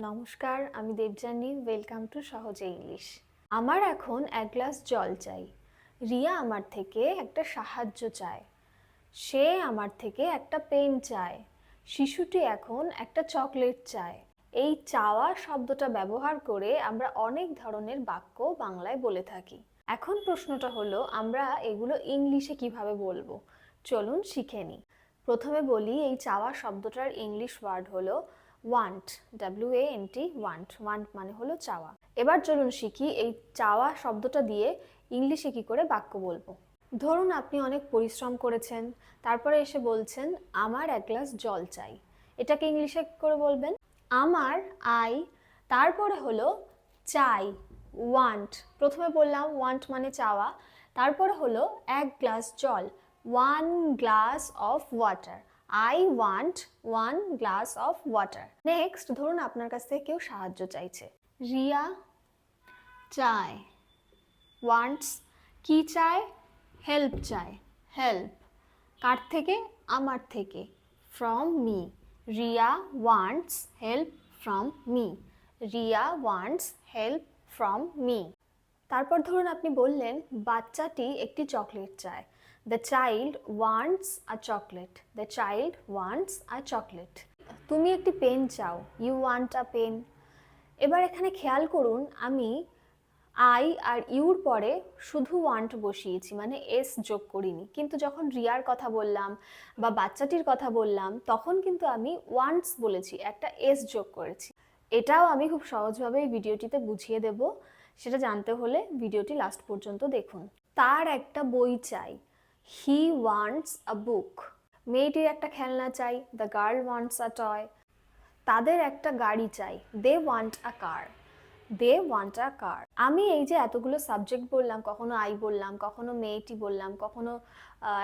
নমস্কার, আমি Debjani welcome to সহজে ইংলিশ। আমার এখন এক গ্লাস জল চাই। রিয়া আমার থেকে একটা সাহায্য চায়। সে আমার থেকে একটা পেন চায়। শিশুটি এখন একটা চকলেট চায়। এই চাওয়া শব্দটা ব্যবহার করে আমরা অনেক ধরনের বাক্য বাংলায় বলে থাকি। এখন প্রশ্নটা হলো, আমরা এগুলো ইংলিশে কীভাবে বলব? চলুন শিখে নিই। প্রথমে বলি, এই চাওয়া শব্দটার ইংলিশ ওয়ার্ড হলো want W A N T want want মানে হলো চাওয়া। এবার চলুন শিখি এই চাওয়া শব্দটা দিয়ে ইংলিশে কি করে বাক্য বলব। ধরুন আপনি অনেক পরিশ্রম করেছেন, তারপরে এসে বলছেন, আমার এক গ্লাস জল চাই। এটাকে ইংলিশে করে বলবেন? আমার আই তারপরে হলো, চাই ওয়ান্ট প্রথমে বললাম ওয়ান্ট মানে চাওয়া। তারপরে হলো, এক গ্লাস জল। One glass of water I want one glass of water next ধরুন আপনার কাছ থেকে কেউ সাহায্য চাইছে। রিয়া চায়। ওয়ান্টস কি চায়? হেল্প চায়। হেল্প কার থেকে? আমার থেকে। From me Riya wants help from me Riya wants help from me তারপর ধরুন আপনি বললেন, বাচ্চাটি একটি চকলেট চায়। The child wants a chocolate the child wants a chocolate তুমি একটি পেন চাও। ইউ ওয়ান্ট আ পেন এবার এখানে খেয়াল করুন, আমি আই আর ইউর পরে শুধু ওয়ান্ট বসিয়েছি মানে এস যোগ করিনি। কিন্তু যখন রিয়ার কথা বললাম বা বাচ্চাটির কথা বললাম, তখন কিন্তু আমি ওয়ান্টস বলেছি, একটা এস যোগ করেছি। এটাও আমি খুব সহজভাবে এই ভিডিওটিতে বুঝিয়ে দেব। সেটা জানতে হলে ভিডিওটি লাস্ট পর্যন্ত দেখুন। তার একটা বই চাই। হি ওয়ান্টস আ বুক মেয়েটির একটা খেলনা চাই the girl wants a toy তাদের একটা গাড়ি চাই they want a car they want a কার আমি এই যে এতগুলো সাবজেক্ট বললাম, কখনো আই বললাম, কখনো মেয়েটি বললাম, কখনো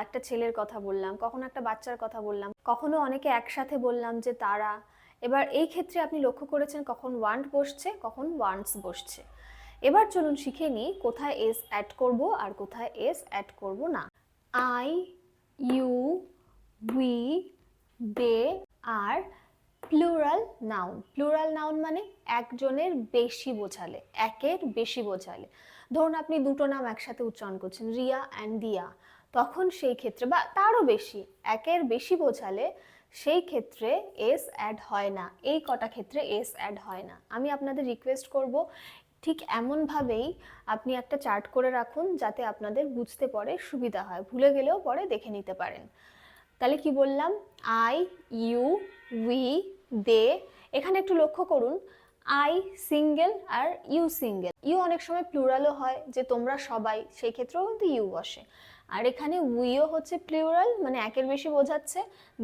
একটা ছেলের কথা বললাম, কখনো একটা বাচ্চার কথা বললাম, কখনো অনেকে একসাথে বললাম যে তারা। এবার এই ক্ষেত্রে আপনি লক্ষ্য করেছেন কখন ওয়ান্ট বসছে, কখন ওয়ান্টস বসছে। এবার চলুন শিখে নিই কোথায় এস অ্যাড করব আর কোথায় এস অ্যাড করব না। I you we they are plural noun plural noun মানে একজনের বেশি বোঝালে, একের বেশি বোঝালে। ধরুন আপনি দুটো নাম একসাথে উচ্চারণ করছেন, রিয়া অ্যান্ড দিয়া। তখন সেই ক্ষেত্রে বা তারও বেশি, একের বেশি বোঝালে সেই ক্ষেত্রে এস অ্যাড হয় না। এই কটা ক্ষেত্রে এস অ্যাড হয় না। আমি আপনাদের রিকোয়েস্ট করব ঠিক এমনভাবেই আপনি একটা চার্ট করে রাখুন যাতে আপনাদের বুঝতে পরে সুবিধা হয়। ভুলে গেলেও পরে দেখে নিতে পারেন। তাহলে কি বললাম? আই ইউ উই দে এখানে একটু লক্ষ্য করুন। আই সিঙ্গেল আর ইউ সিঙ্গেল ইউ অনেক সময় প্লুরালও হয়, যে তোমরা সবাই, সেই ক্ষেত্রেও কিন্তু ইউ বসে। আর এখানে উইও হচ্ছে প্লুরাল মানে একের বেশি বোঝাচ্ছে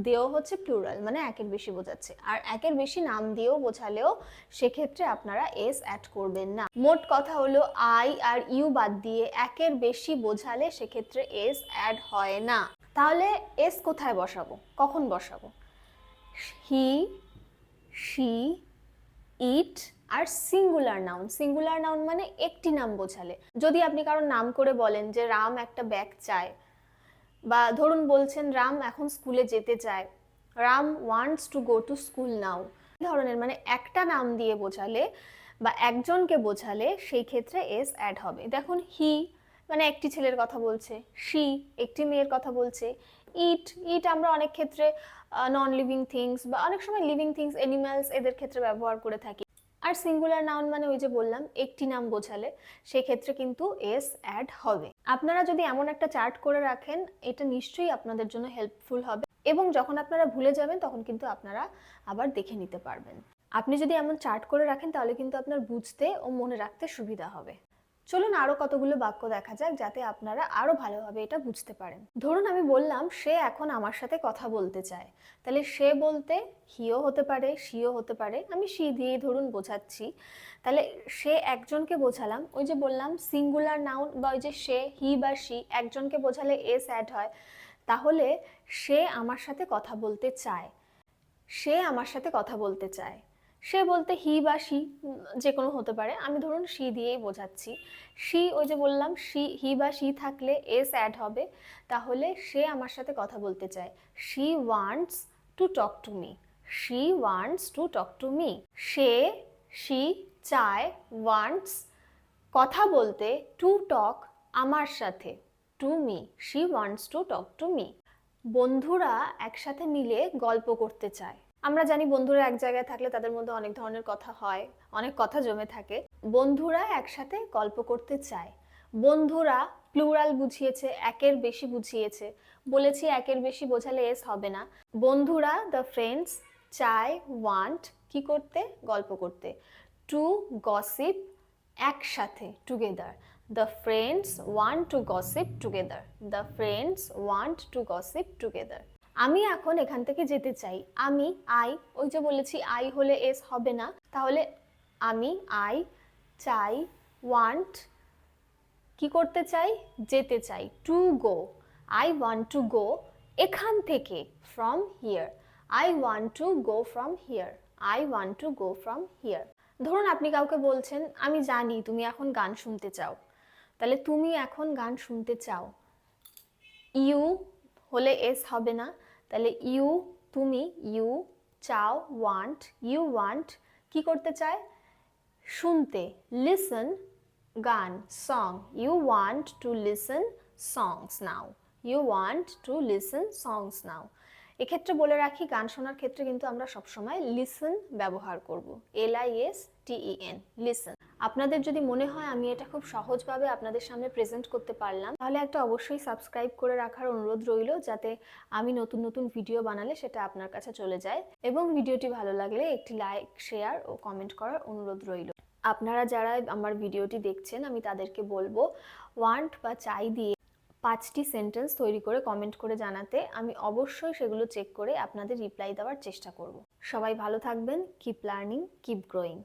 দেও হচ্ছে প্লুরাল মানে একের বেশি বোঝাচ্ছে। আর একের বেশি নাম দিয়েও বোঝালেও সেক্ষেত্রে আপনারা এস অ্যাড করবেন না। মোট কথা হলো আই আর ইউ বাদ দিয়ে একের বেশি বোঝালে সেক্ষেত্রে এস অ্যাড হয় না। তাহলে এস কোথায় বসাবো? কখন বসাবো? He she it are singular noun. Singular noun মানে একটি নাম বোঝালে। যদি আপনি কারোর নাম করে বলেন যে রাম একটা ব্যাগ চায়, বা ধরুন বলছেন রাম এখন স্কুলে যেতে চায়, Ram wants to go to school now ধরনের মানে একটা নাম দিয়ে বোঝালে বা একজনকে বোঝালে সেই ক্ষেত্রে এস অ্যাড হবে। দেখুন হি মানে একটি ছেলের কথা বলছে শি একটি মেয়ের কথা বলছে, ইট ইট আমরা অনেক ক্ষেত্রে নন লিভিং থিংস বা অনেক সময় লিভিং থিংস এনিম্যালস এদের ক্ষেত্রে ব্যবহার করে থাকি। আর সিঙ্গুলার নাউন মানে ওই যে বললাম, একটি নাম বোঝালে, সেক্ষেত্রে কিন্তু এস অ্যাড হবে। আপনারা যদি এমন একটা চার্ট করে রাখেন, এটা নিশ্চয়ই আপনাদের জন্য হেল্পফুল হবে এবং যখন আপনারা ভুলে যাবেন, তখন কিন্তু আপনারা আবার দেখে নিতে পারবেন। আপনি যদি এমন চার্ট করে রাখেন, তাহলে কিন্তু আপনার বুঝতে ও মনে রাখতে সুবিধা হবে। চলুন আরও কতগুলো বাক্য দেখা যাক যাতে আপনারা আরও ভালোভাবে এটা বুঝতে পারেন। ধরুন আমি বললাম, সে এখন আমার সাথে কথা বলতে চায়। তাহলে সে বলতে, হিও হতে পারে শিও হতে পারে। আমি সি দিয়েই ধরুন বোঝাচ্ছি। তাহলে সে একজনকে বোঝালাম, ওই যে বললাম, সিঙ্গুলার নাউন বা ওই যে সে, হি বা সি একজনকে বোঝালে এস অ্যাড হয়। তাহলে সে আমার সাথে কথা বলতে চায়। সে আমার সাথে কথা বলতে চায়। সে বলতে হি বা সি যে কোনো হতে পারে। আমি ধরুন সি দিয়েই বোঝাচ্ছি। সি ওই যে বললাম সি হি বা সি থাকলে এস অ্যাড হবে। তাহলে সে আমার সাথে কথা বলতে চায়। She wants to talk to me she wants to talk to me say she চায় ওয়ান্টস কথা বলতে টু টক আমার সাথে to me she wants to talk to me বন্ধুরা একসাথে মিলে গল্প করতে চায়। আমরা জানি বন্ধুরা এক জায়গায় থাকলে তাদের মধ্যে অনেক ধরনের কথা হয়, অনেক কথা জমে থাকে। বন্ধুরা একসাথে গল্প করতে চায়। বন্ধুরা প্লুরাল বুঝিয়েছে, একের বেশি বুঝিয়েছে। বলেছি একের বেশি বোঝালে এস হবে না। বন্ধুরা দ্য ফ্রেন্ডস চায় ওয়ান্ট কি করতে? গল্প করতে। টু গসিপ একসাথে together the friends want to gossip together the friends want to gossip together আমি এখন এখান থেকে যেতে চাই। আমি আই ওই যে বলেছি আই হলে এস হবে না। তাহলে আমি আই চাই ওয়ান্ট কি করতে চাই? যেতে চাই। To go I want to go এখান থেকে from here I want to go from here I want to go from here ধরুন আপনি কাউকে বলছেন, আমি জানি তুমি এখন গান শুনতে চাও। তাহলে তুমি এখন গান শুনতে চাও। ইউ হলে এস হবে না। তাহলে ইউ, তুমি, ইউ, চাও ওয়ান্ট ইউ ওয়ান্ট কি করতে চায়? শুনতে লিসন গান song you want to listen songs now you want to listen songs now এক্ষেত্রে বলে রাখি, গান শোনার ক্ষেত্রে কিন্তু আমরা সবসময় লিসন ব্যবহার করব L I S T E N listen আপনাদের যদি মনে হয় আমি এটা খুব সহজভাবে আপনাদের সামনে প্রেজেন্ট করতে পারলাম, তাহলে একটা অবশ্যই সাবস্ক্রাইব করে রাখার অনুরোধ রইল, যাতে আমি নতুন নতুন ভিডিও বানালে সেটা আপনার কাছে চলে যায়। এবং ভিডিওটি ভালো লাগলে একটি লাইক শেয়ার ও কমেন্ট করার অনুরোধ রইল। আপনারা যারা আমার ভিডিওটি দেখছেন, আমি তাদেরকে বলব ওয়ান্ট বা চাই দিয়ে পাঁচটি সেন্টেন্স তৈরি করে কমেন্ট করে জানাতে, আমি অবশ্যই সেগুলো চেক করে আপনাদের রিপ্লাই দেওয়ার চেষ্টা করব। সবাই ভালো থাকবেন কিপ লার্নিং কিপ গ্রোয়িং